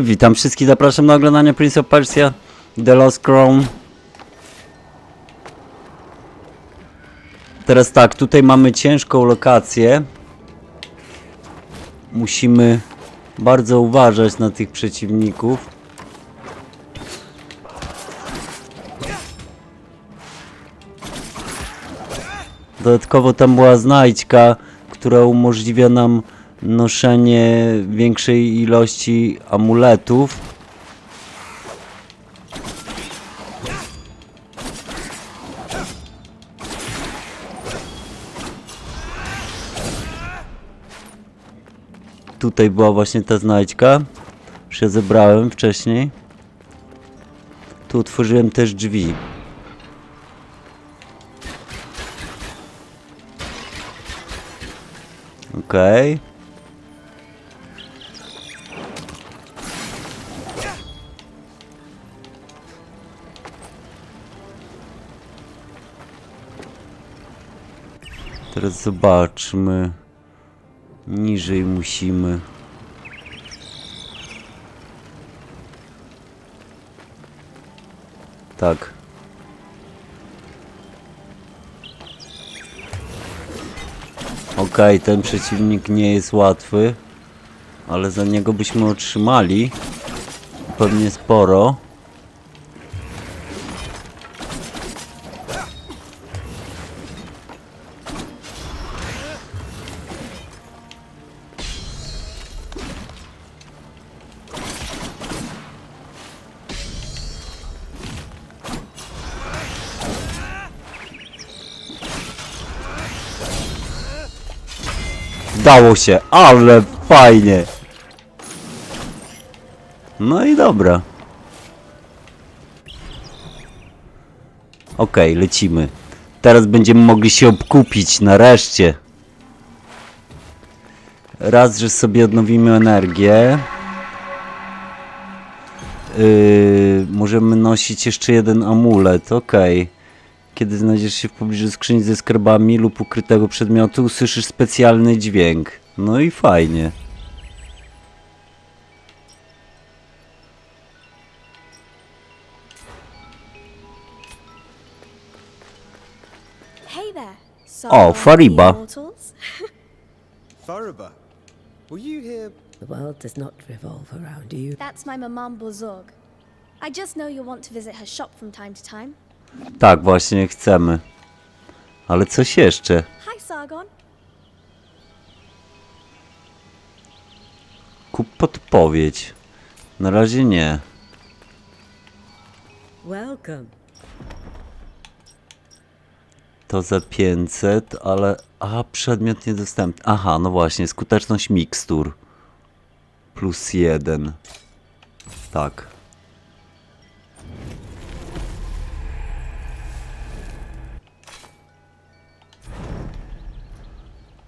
Witam wszystkich, zapraszam na oglądanie Prince of Persia The Lost Crown. Teraz tak, tutaj mamy ciężką lokację. Musimy bardzo uważać na tych przeciwników. Dodatkowo tam była znajdźka, która umożliwia nam noszenie większej ilości amuletów. Tutaj była właśnie ta znajdźka. Już zebrałem wcześniej. Tu otworzyłem też drzwi. Okej. Teraz zobaczmy. Niżej musimy. Tak. Okej, ten przeciwnik nie jest łatwy, ale za niego byśmy otrzymali pewnie sporo. Dało się, ale fajnie. No i dobra. Okej, lecimy. Teraz będziemy mogli się obkupić nareszcie. Raz, że sobie odnowimy energię. Yy, możemy nosić jeszcze jeden amulet, okej. Kiedy znajdziesz się w pobliżu skrzyni ze skarbami lub ukrytego przedmiotu, usłyszysz specjalny dźwięk. No i fajnie. Oh, Fariba. Fariba, were you here? The world does not revolve around you. That's my Maman Bozorg. I just know you'll want to visit her shop from time to time. Tak, właśnie chcemy. Ale coś jeszcze. Hi, Sargon. Kup podpowiedź. Na razie nie. Welcome. To za 500, ale... A, przedmiot niedostępny. Aha, no właśnie, skuteczność mikstur. Plus jeden. Tak.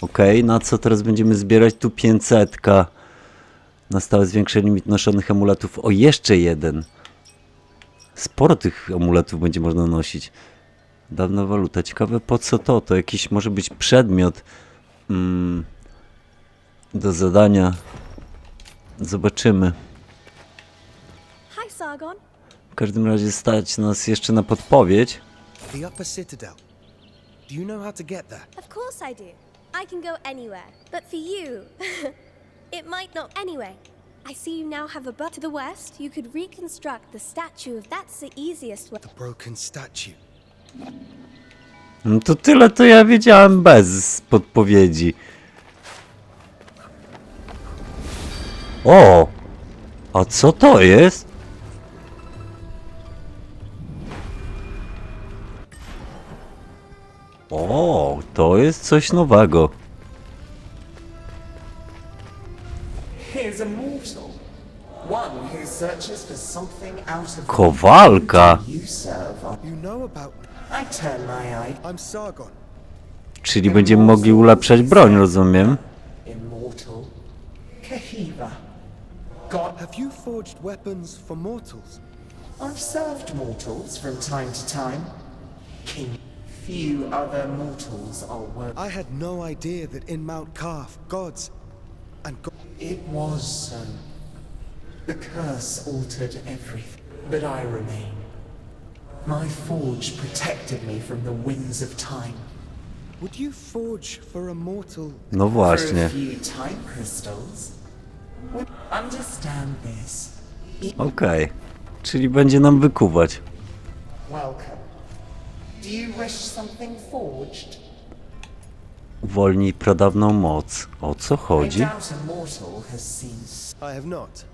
Okej, na co teraz będziemy zbierać? Tu 500. Na stałe zwiększy limit noszonych amuletów o jeszcze jeden. Sporo tych amuletów będzie można nosić. Dawna waluta. Ciekawe po co to? To jakiś może być przedmiot mm, do zadania. Zobaczymy. Hi, Sargon. W każdym razie stać nas jeszcze na podpowiedź. The Upper Citadel. Do you know how to get there? Of course I do. I can go anywhere. But for you, it might not. Anyway, I see you now have a but to the west. You could reconstruct the statue of that's the easiest way. The broken statue. No to tyle to ja wiedziałem bez podpowiedzi. O! A co to jest? O, to jest coś nowego. Kowalka. Czyli będziemy mogli ulepszać broń, rozumiem. Have you forged weapons for mortals? I've served mortals from time to time. King. Few other mortals are worth. I had no idea that in Mount Kaf, gods and go- It was so. The curse altered everything, but I remain. My forge protected me from the winds of time. Would you forge for a mortal? No For a właśnie. few time crystals. Would- Understand this. Okej. Czyli będzie nam wykuwać. Welcome. Do you wish something forged? Uwolnij pradawną moc. O co I chodzi? doubt a mortal has seen s- I have not.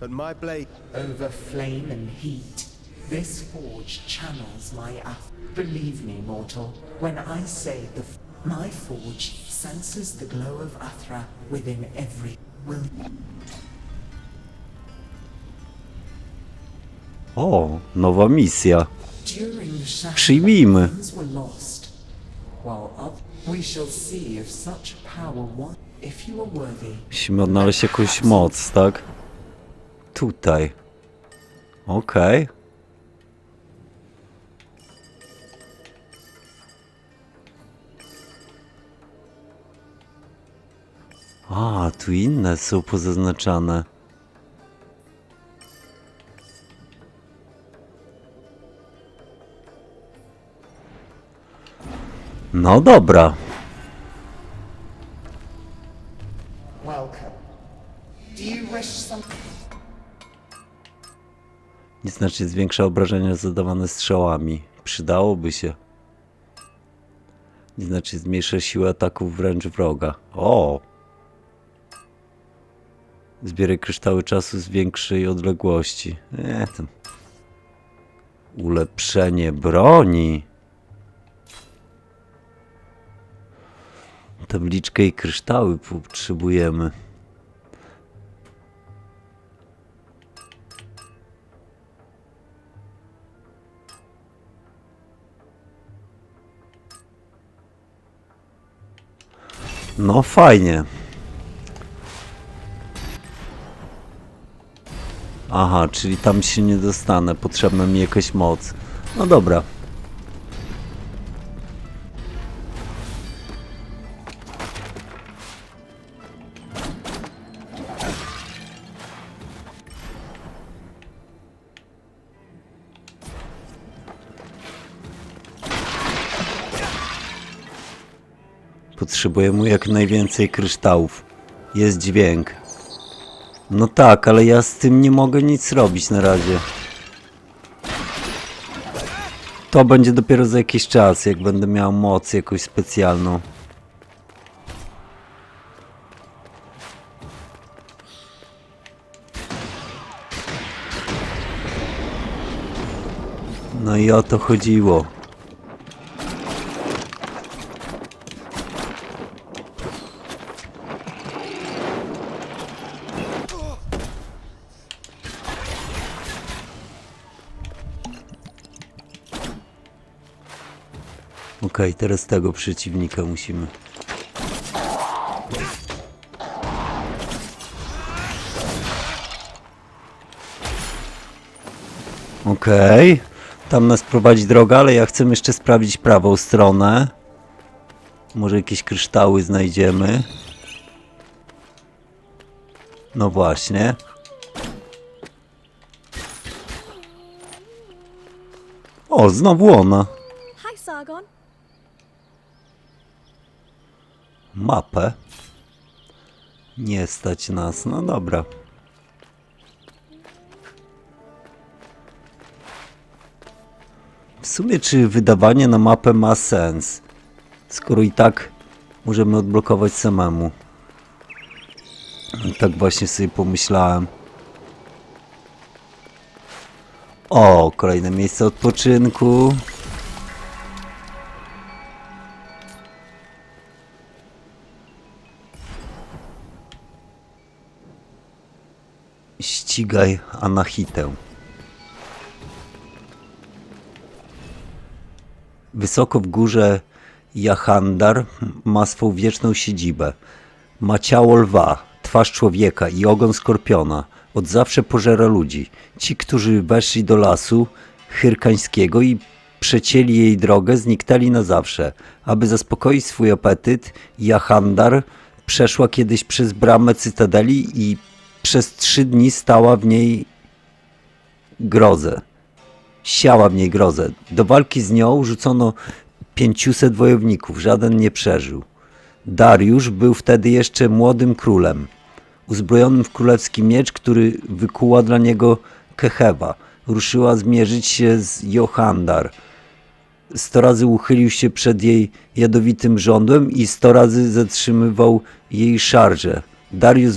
But my blade. over flame and heat. This forge channels my ath. Believe me, mortal, when I say the f- my forge senses the glow of Athra within every will. O, nowa misja. Przyjmijmy. Musimy odnaleźć jakąś moc, tak? Tutaj. Okej. A, tu inne są pozaznaczane. No dobra. Nie znacznie zwiększa obrażenia zadawane strzałami. Przydałoby się. Nie znacznie zmniejsza siłę ataków wręcz wroga. O! Zbieraj kryształy czasu z większej odległości. Nie, tam. Ulepszenie broni. Tabliczkę i kryształy potrzebujemy. No fajnie. Aha, czyli tam się nie dostanę. Potrzebna mi jakaś moc. No dobra. Potrzebujemy jak najwięcej kryształów. Jest dźwięk. No tak, ale ja z tym nie mogę nic robić na razie. To będzie dopiero za jakiś czas, jak będę miał moc jakąś specjalną. No i o to chodziło. Okej, teraz tego przeciwnika musimy. Okej, tam nas prowadzi droga, ale ja chcę jeszcze sprawdzić prawą stronę. Może jakieś kryształy znajdziemy. No właśnie. O, znowu ona. Hi, Sargon. Mapę. Nie stać nas, no dobra. W sumie, czy wydawanie na mapę ma sens? Skoro i tak możemy odblokować samemu. Tak właśnie sobie pomyślałem. O, kolejne miejsce odpoczynku. Ścigaj Anahitę. Wysoko w górze Jachandar ma swą wieczną siedzibę. Ma ciało lwa, twarz człowieka i ogon skorpiona. Od zawsze pożera ludzi. Ci, którzy weszli do lasu chyrkańskiego i przecięli jej drogę, zniknęli na zawsze. Aby zaspokoić swój apetyt, Jachandar przeszła kiedyś przez bramę cytadeli i przez trzy dni stała w niej grozę. Siała w niej grozę. Do walki z nią rzucono 500 wojowników, żaden nie przeżył. Dariusz był wtedy jeszcze młodym królem, uzbrojonym w królewski miecz, który wykuła dla niego Kechewa. Ruszyła zmierzyć się z Johandar. Sto razy uchylił się przed jej jadowitym żądłem i sto razy zatrzymywał jej szarże. Dariusz,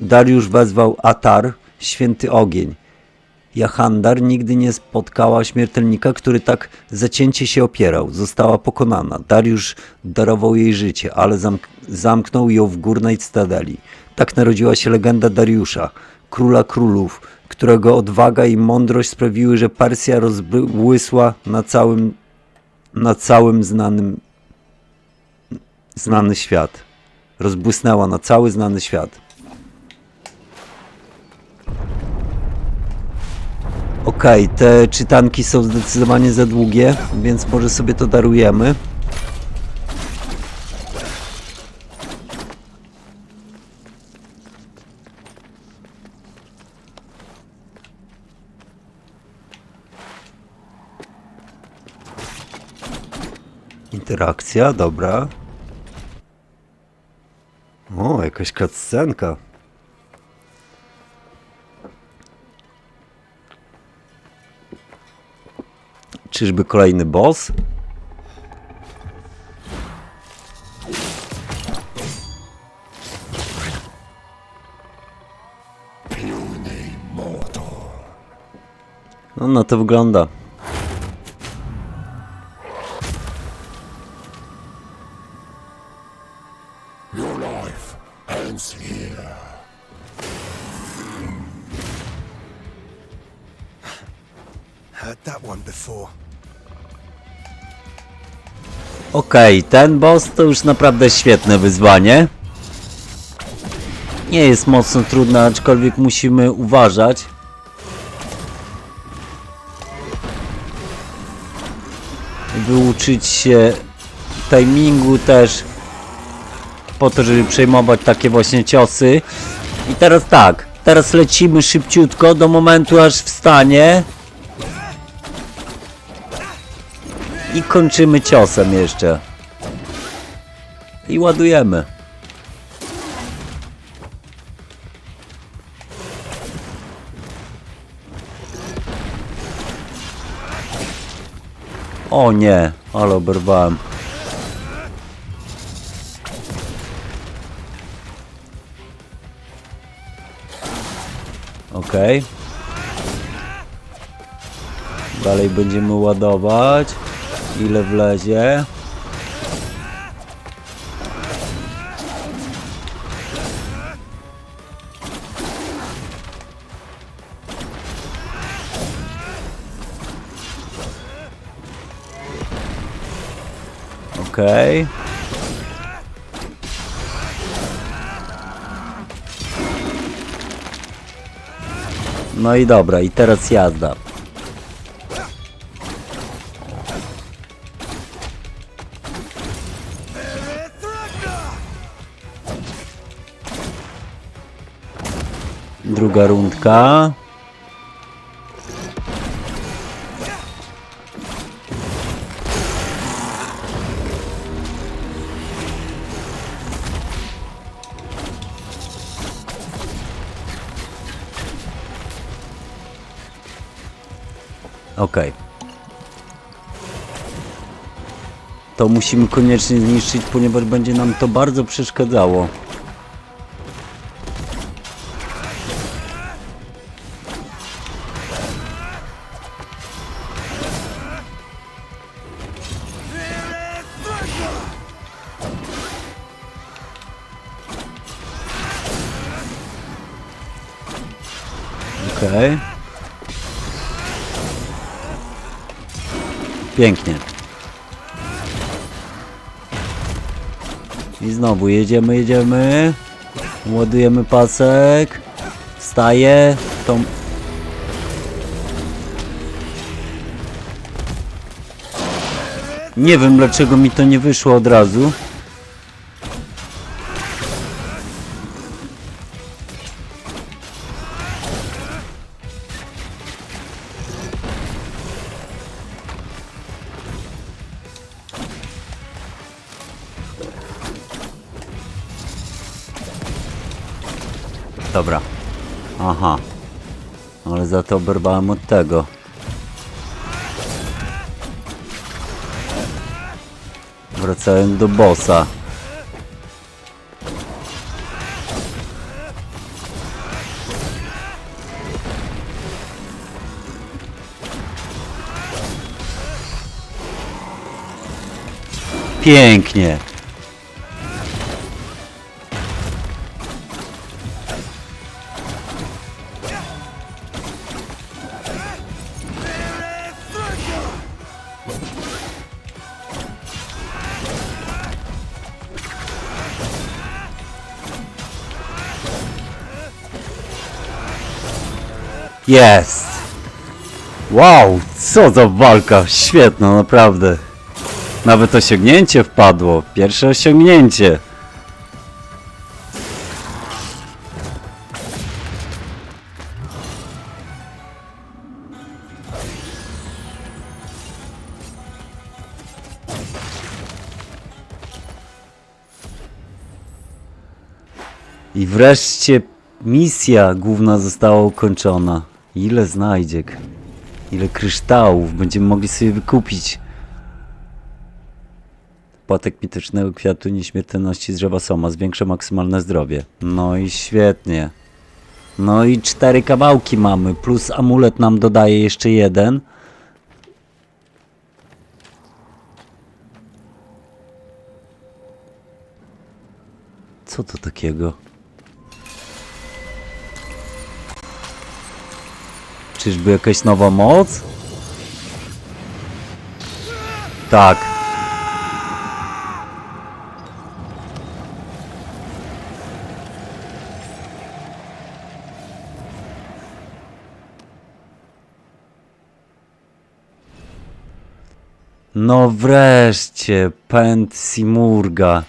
Dariusz wezwał Atar, święty ogień. Jachandar nigdy nie spotkała śmiertelnika, który tak zacięcie się opierał. Została pokonana. Dariusz darował jej życie, ale zamk zamknął ją w górnej cytadeli. Tak narodziła się legenda Dariusza, króla królów, którego odwaga i mądrość sprawiły, że Persja rozbłysła na całym, na całym znanym znany świat. Rozbłysnęła na cały znany świat. Okej, te czytanki są zdecydowanie za długie, więc może sobie to darujemy. Interakcja, dobra. O, jakaś cutscenka. Czyżby kolejny boss? No na to wygląda. Okej, ten boss to już naprawdę świetne wyzwanie. Nie jest mocno trudne, aczkolwiek musimy uważać. Wyuczyć się timingu też po to, żeby przejmować takie właśnie ciosy. I teraz tak, teraz lecimy szybciutko do momentu aż wstanie. I kończymy ciosem jeszcze. I ładujemy. O nie, ale oberwałem. Okej. Dalej będziemy ładować. Ile wlezie. Okej. No i dobra, i teraz jazda. Druga rundka. Okej. To musimy koniecznie zniszczyć, ponieważ będzie nam to bardzo przeszkadzało. Pięknie. I znowu jedziemy, jedziemy. Ładujemy pasek. Wstaje. Tą... Nie wiem dlaczego mi to nie wyszło od razu. Ale za to oberwałem od tego. Wracałem do bossa. Pięknie. Jest! Wow, co za walka! Świetna, naprawdę. Nawet osiągnięcie wpadło. Pierwsze osiągnięcie. I wreszcie misja główna została ukończona. Ile znajdziek, ile kryształów będziemy mogli sobie wykupić. Płatek mitycznego kwiatu nieśmiertelności drzewa Soma zwiększa maksymalne zdrowie. No i świetnie. No i cztery kawałki mamy, plus amulet nam dodaje jeszcze jeden. Co to takiego? Czyżby jakaś nowa moc? Tak. No wreszcie, pęd Simurga.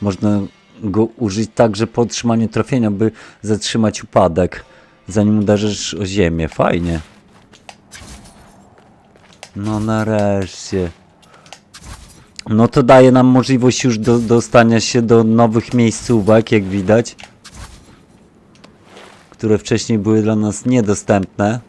Można go użyć także po otrzymaniu trafienia, by zatrzymać upadek, zanim uderzysz o ziemię. Fajnie. No nareszcie. No to daje nam możliwość już do, dostania się do nowych miejscówek, jak widać. Które wcześniej były dla nas niedostępne.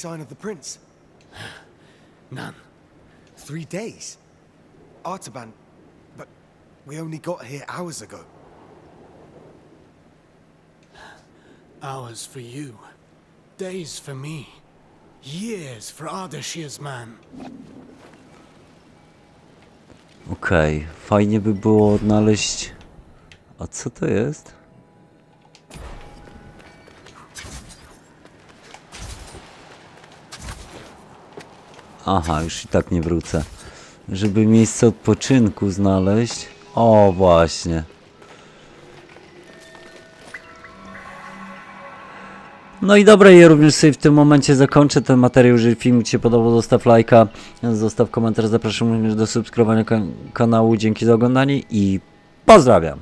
Sign of the prince? None. Three days. Artaban, but we only got here hours ago. Hours for you. Days for me. Years for Ardashir's man. Okej, fajnie by było odnaleźć... A co to jest? Aha, już i tak nie wrócę. Żeby miejsce odpoczynku znaleźć. O, właśnie. No i dobra, ja również sobie w tym momencie zakończę ten materiał. Jeżeli film Ci się podobał, zostaw lajka, zostaw komentarz. Zapraszam również do subskrybowania kan- kanału. Dzięki za oglądanie i pozdrawiam.